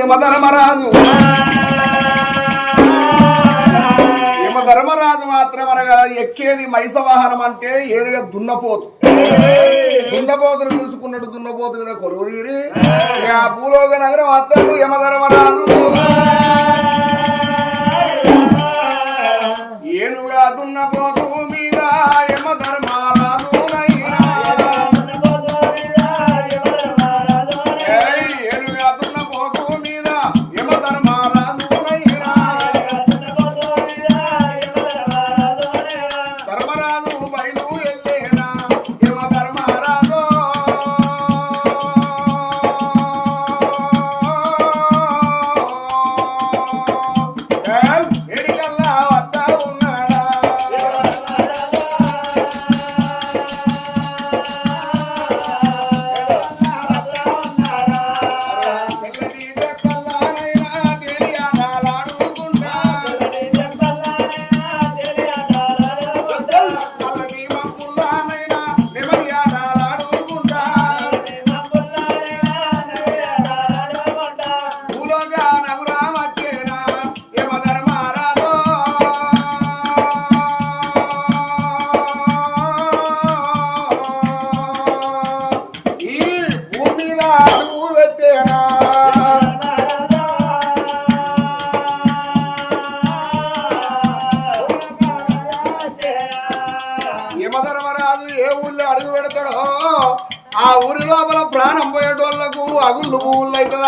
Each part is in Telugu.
యమధర్మరాజు. యమధర్మరాజు మాత్రం అనగా ఎక్కేది మైస వాహనం అంటే ఏడుగా దున్నపోతు. దున్నపోతును చూసుకున్నట్టు దున్నపోతు మీద కొలువు తీరి ఆ భూలోక నగరం అత్తడు యమధర్మరాజు. ఏనుగా దున్నపోతు మీద యమధర్మ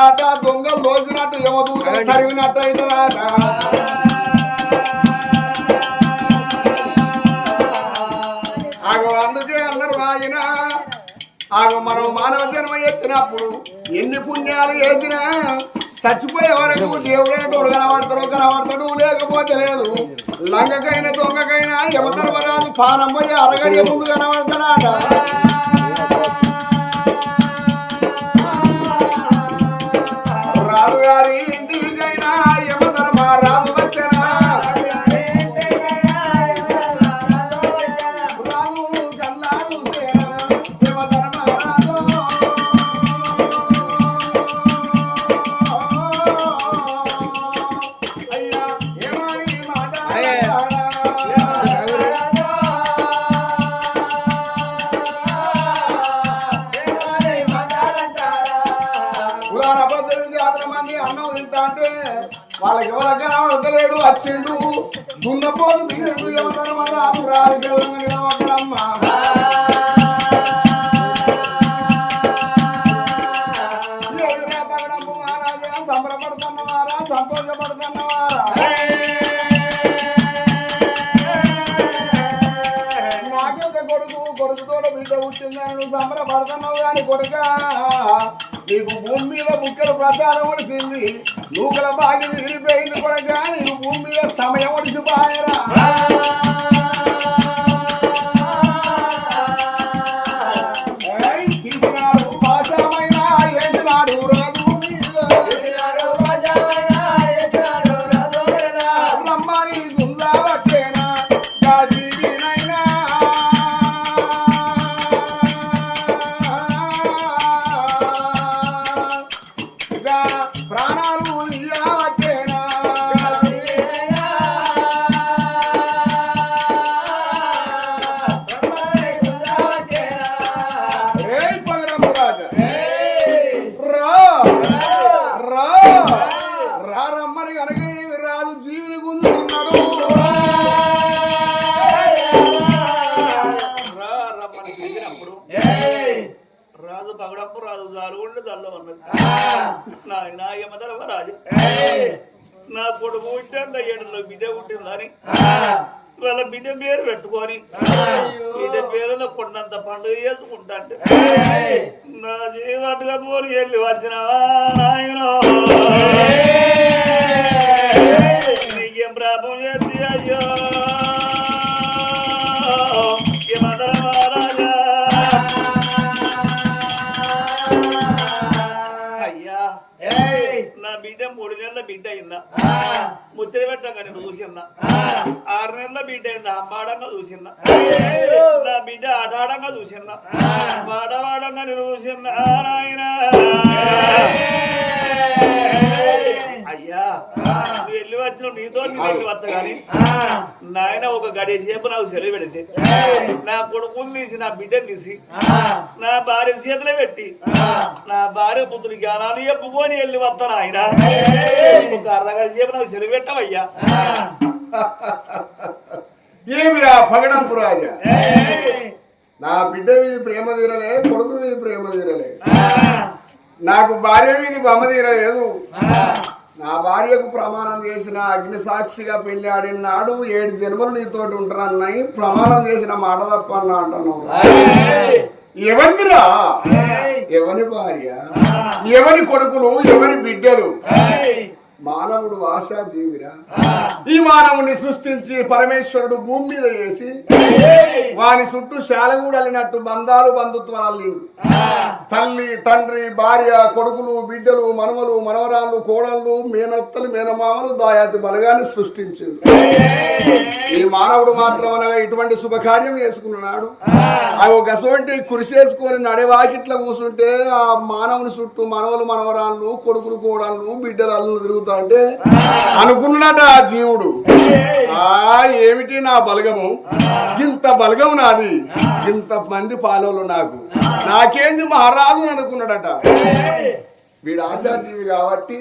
అవుతుందట దొంగలు దోసినట్టు యమదూతలు తరిగినట్టు అవుతుందట ఆగో అందుకే అన్నారు రాయన ఆగో మనం మానవ జన్మ ఎత్తినప్పుడు ఎన్ని పుణ్యాలు చేసినా చచ్చిపోయే వరకు దేవుడైనటోడు కనబడతాడు కనబడతాడు లేకపోతే లేదు. లంగకైనా దొంగకైనా యమధర్మరాజు పానం పోయి అరగడియ ముందు కనబడతాడట. రాజు గారి కొడుకు కొడుకుతోడ బిడ్డ పుట్టిందని సంబరపడుతున్నావు కానీ కొడుక నీకు భూమి మీద బుక్కల ప్రసాదం వచ్చింది నూకల బాగి విరిపోయింది నాయన యమధర్మ రాజు నా కొడుకు పుట్టాక ఏడులో బిడ్డ పుట్టిందని. వాళ్ళ బిడ్డ పేరు పెట్టుకొని. బిడ్డ పేరులో కొండంత పండుగ చేసుకుంటా అంటే నా జీవట్టుగా పోని వెళ్ళి వచ్చినావా నాయన. నీకేం ప్రాపం చేసి అయ్యో. నా బిడ్డ మూడు నెలల బిడ్డ అయిందా ముచ్చట పెట్టగా నేను చూసిందా ఆరు నెలల బిడ్డ అయిందా అమ్మాడంగా చూసిందా నా బిడ్డ ఆడాడంగా చూసిందా వాడవాడంగా నేను చూసిందా నాయన వచ్చిన నీతో వస్తా కానీ నాయన ఒక గడియ సేపు నాకు సెలవు పెడితే. నా కొడుకుని తీసి నా బిడ్డని తీసి నా భార్య చేతిలో పెట్టి నా భార్య పుత్రుడి జ్ఞానాలు చెప్పుకొని వెళ్ళి వస్తాను ఆయన ఒక అర్ధగంట సేపు నాకు సెలవు పెట్టవయ్యా. ఏమిరా పగడంపు రాజా నా బిడ్డ మీద ప్రేమ తీరలే కొడుకు మీద ప్రేమ తీరలే. నాకు భార్య మీద బొమ్మ తీరలేదు. నా భార్యకు ప్రమాణం చేసిన అగ్ని సాక్షిగా పెళ్ళి ఆడిన నాడు ఏడు జన్మలు నీతోటి ఉంటానన్నాయి ప్రమాణం చేసిన మాట తప్ప అంటున్నావు. ఎవరిరా ఎవరి భార్య? ఎవరి కొడుకులు? ఎవరి బిడ్డలు? మానవుడు ఆశా జీవిరా ఈ మానవుని సృష్టించి పరమేశ్వరుడు భూమి మీద వేసి వాని చుట్టూ శాలగూడలినట్టు బంధాలు బంధుత్వాలు తల్లి తండ్రి భార్య కొడుకులు బిడ్డలు మనవలు మనవరాళ్ళు కోడళ్ళు మేనత్తలు మేనమామలు దాయాతి బలగాన్ని సృష్టించింది. ఈ మానవుడు మాత్రం అనగా ఇటువంటి శుభకార్యం చేసుకున్నాడు. ఆ. ఒక గసవంటి కురిసేసుకొని నడవాకిట్ల కూర్చుంటే ఆ మానవుని చుట్టూ మనవలు మనవరాళ్ళు కొడుకులు కోడళ్ళు బిడ్డలు అల్లు తిరుగుతా అంటే అనుకున్నాడట ఆ జీవుడు. ఆ ఏమిటి నా బలగము? ఇంత బలగము నాది. ఇంత మంది పాలోలు నాకు. నాకేంది మహారాజు అనుకున్నాడట. వీడు ఆశాజీవి కాబట్టి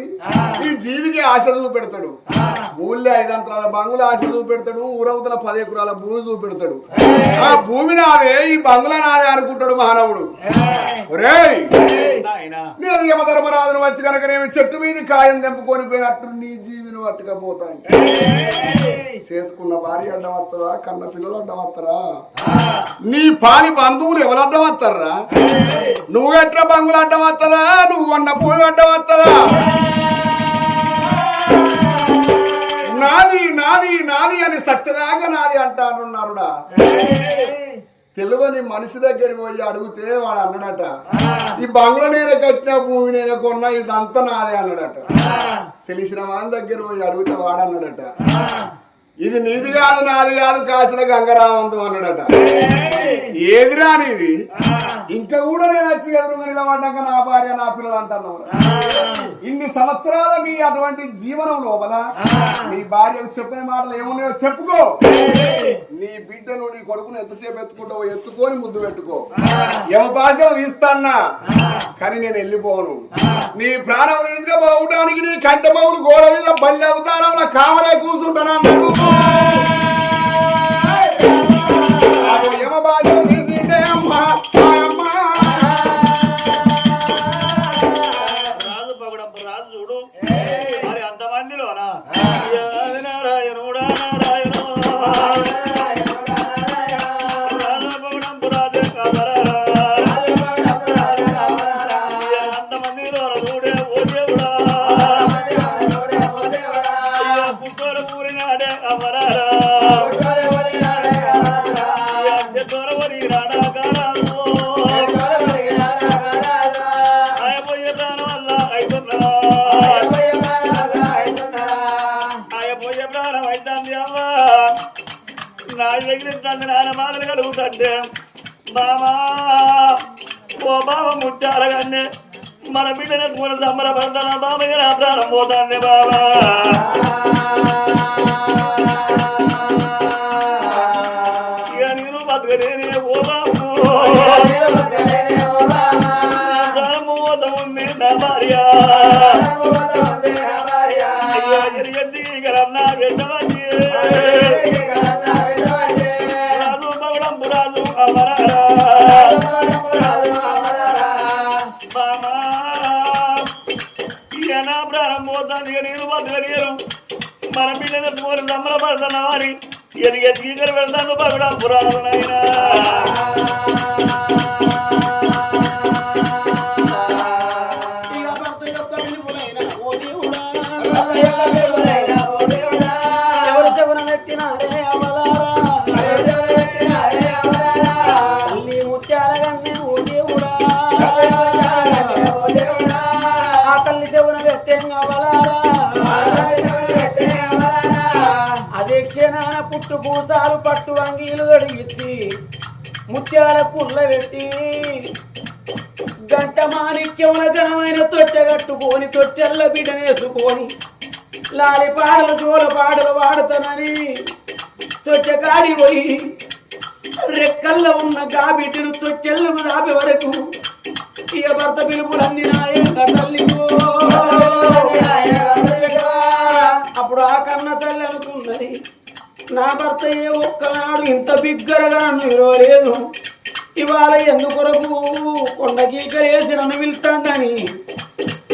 ఈ జీవికి ఆశ చూపెడతాడు. ఊళ్ళో ఐదంతరాల బంగుల ఆశ చూపెడతాడు ఊరవతల పది ఎకరాల భూమి చూపెడతాడు. ఆ భూమి నాదే ఈ బంగుల నాదే అనుకుంటాడు మానవుడు నేను యమధర్మరాజును వచ్చి కనుక నేను చెట్టు మీద కాయం తెంపుకొని పోయినట్టు నీ జీవిని పట్టుకపోతాను చేసుకున్న భార్య అడ్డం వస్తారా కన్న పిల్లలు అడ్డం వస్తారా నీ పాని బంధువులు ఎవరు అడ్డం వస్తారా నువ్వు కట్టిన బంగులు అడ్డం వస్తుందా నువ్వు కొన్న భూమి అడ్డం వస్తుందా నాది నాది నాది అని సచ్చదాగా నాది అంటారున్నారుడా తెలివని మనిషి దగ్గరికి పోయి అడిగితే వాడు అన్నాడట ఈ బంగ్లా నేను కట్టిన భూమి నేను కొన్నా ఇదంతా నాదే అన్నాడట. తెలిసిన వాని దగ్గర పోయి అడిగితే వాడు అన్నాడట ఇది నీది కాదు నాది కాదు కాసుల గంగరామంతం అన్నాడట. ఏదిరా నీది? ఇంకా కూడా నేను వచ్చి ఎదురు నిలబడ్డాక నా భార్య నా పిల్లలు అంటున్నావు. ఇన్ని సంవత్సరాల మీ అటువంటి జీవనం లోపల నీ భార్యకు చెప్పిన మాటలు ఏమున్నాయో చెప్పుకో. నీ బిడ్డను నీ కొడుకును ఎంతసేపు ఎత్తుకుంటావో ఎత్తుకొని ముద్దు పెట్టుకో. ఎవ భాష తీస్తాన్నా కానీ నేను వెళ్ళిపోను. నీ ప్రాణం తీసుకుపోవటానికి నీ కంటమౌడు గోడ మీద బల్లి అవతారంలో కావలే కూర్చుంటాను అన్నాడు యమ భాష తీసిండే చూడు. మరి అంతమందిలోనా? దగ్గర తండ్రి నాన్న మాటలు కలుగుతుంటే బావా ఓ బావ ముట్టాలగానే మన బిడ్డను కూడా సంబరపడతాను బామయ్య నా ప్రాణం పోతాంది బావా. ఎదిగి తీగలు వెళ్తాను పగడంపు రాజు అంగీలు ఇచ్చి ముత్యాల పుల్ల పెట్టి గంట మాణిక్యమున ఘనమైన తొట్టె కట్టుకొని తొట్టెల్ల బిడనేసుకొని లాలి పాటలు జోల పాటలు వాడతానని తొట్టె కాడి పోయి రెక్కల్లో ఉన్న గాబిటిను తొట్టెల్లకు దాపే వరకు ఇక భర్త పిలుపులు అందినాయే నా భర్త ఏ ఒక్కనాడు ఇంత బిగ్గరగా నన్ను విలువలేదు ఇవాళ ఎందుకొరకు కొండకీకరేసి నన్ను పిలుస్తానని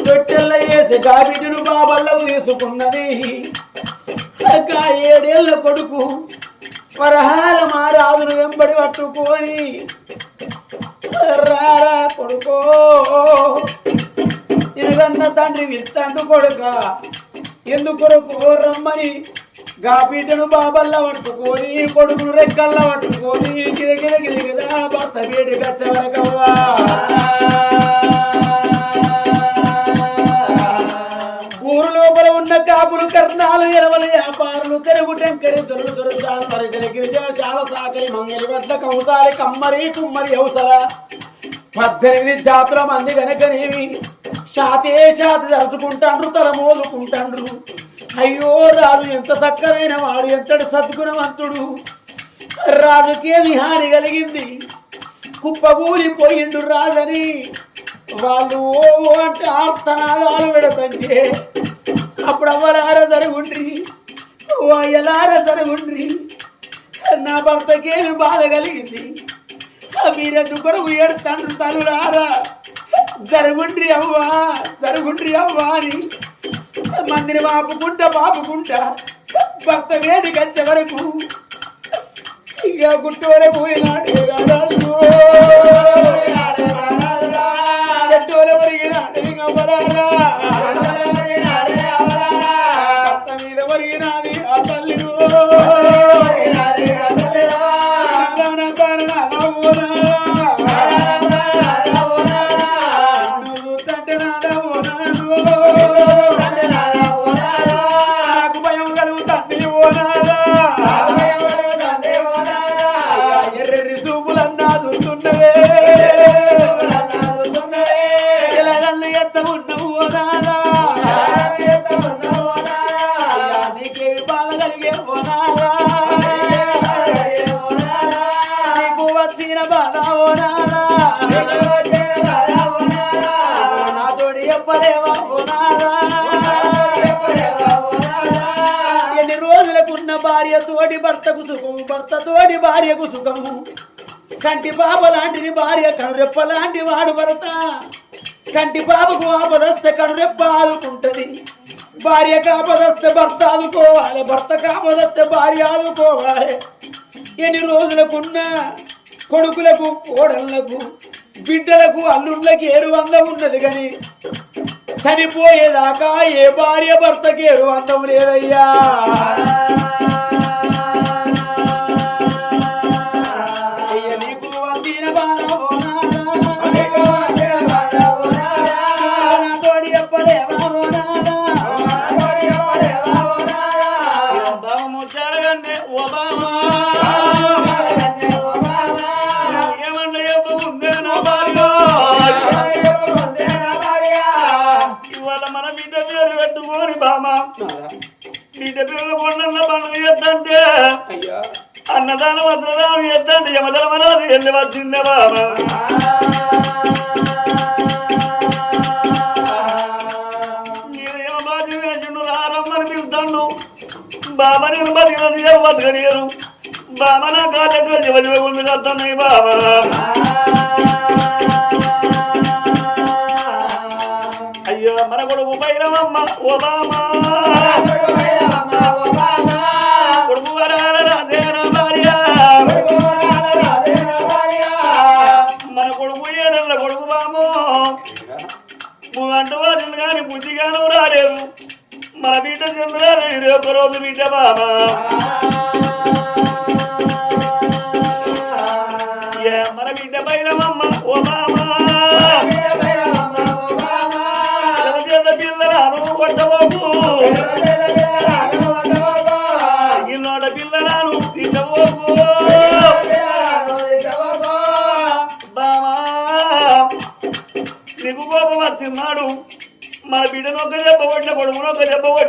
తొట్టెల్ల వేసి గాబిడ్డను బాబల్లకు తీసుకున్నది ఇంకా ఏడేళ్ళ కొడుకు వరహాల మారాదును వెంబడి పట్టుకొని రారా కొడుకో ఇరుగన్న తండ్రి విస్తాడు కొడుక. ఎందుకొరకు రమ్మని గా బిడ్డను బాబల్ల పట్టుకొని కొడుకును రెక్కల్ల పట్టుకొని గిరగిర గిరగిర భర్త వేడి గచ్చవరకవ్వా ఊరు లోపల ఉన్న కాపులు కర్ణాలు ఎరవల వ్యాపారులు తెలుగు టెంకరి దొరుకు దొరుకుతాను పరిచయ గిరిజాల సాకరి మంగళి వడ్ల కౌసాలి కమ్మరి కుమ్మరి అవసర పద్దెనిమిది జాతుల మంది గనకనేమి షాతే షాతి తలుచుకుంటాండ్రు తల మోదుకుంటాండ్రు అయ్యో రాజు ఎంత చక్కనైన వాడు ఎంతటి సద్గుణవంతుడు. రాజుకే విహాని కలిగింది. కుప్పగూలిపోయిండు రాజని. వాళ్ళు ఓ అంటే ఆర్తనాదాలు పెడతంటే అప్పుడు అవ్వలార జరుగుండ్రి ఓ అయ్యలార జరుగుండ్రి. నా భర్తకేమి బాధ కలిగింది. మీరెందు కొరకు ఏడుతాను తనులారా? జరుగుండ్రి అవ్వా జరుగుండ్రి అవ్వా అని మందిని వాపుకుంటా వాపుకుంటా. భక్త వేడి వరకు ఇక గుట్టు వరకు పోయినాడు. చెట్టు వరకు ఒరిగినాడు ఇక బలారా. మీద ఒరిగినాది ఆ తల్లి భార్యకు సుఖము. కంటి పాప లాంటిది భార్య కనురెప్ప లాంటి వాడు భరత కంటి పాపకు ఆపదస్తే కనురెప్ప ఆదుకుంటది. భార్య కాపదస్తే భర్త ఆదుకోవాలి భర్త కాపదస్తే భార్య ఆదుకోవాలి. ఎన్ని రోజులకున్నా కొడుకులకు కోడళ్ళకు బిడ్డలకు అల్లుళ్ళకి ఏరు అందం ఉన్నది కానీ చనిపోయేదాకా ఏ భార్య భర్తకి ఏరు అందం లేదయ్యా. వద్రదానం యమదల మనది వెళ్ళి వచ్చిందే బామ బాబా. నేను బతికినది బతకలేరు బాబా నా కాళ్ళెక్కడ జీవ జీవ ఉంది కడుతున్నాయి బాబా. అయ్యో మన కొడుకు బైరవమ్మ ఓ బామా నువ్వు అంటూ వాళ్ళు కానీ బుద్ధిగాను రాలేదు. మన బిడ్డ చంద్రాలు ఇరవై ఒక్క రోజు బిడ్డ బాబా. నీకు కోపం వచ్చిన్నాడు మన బిడ్డను ఒక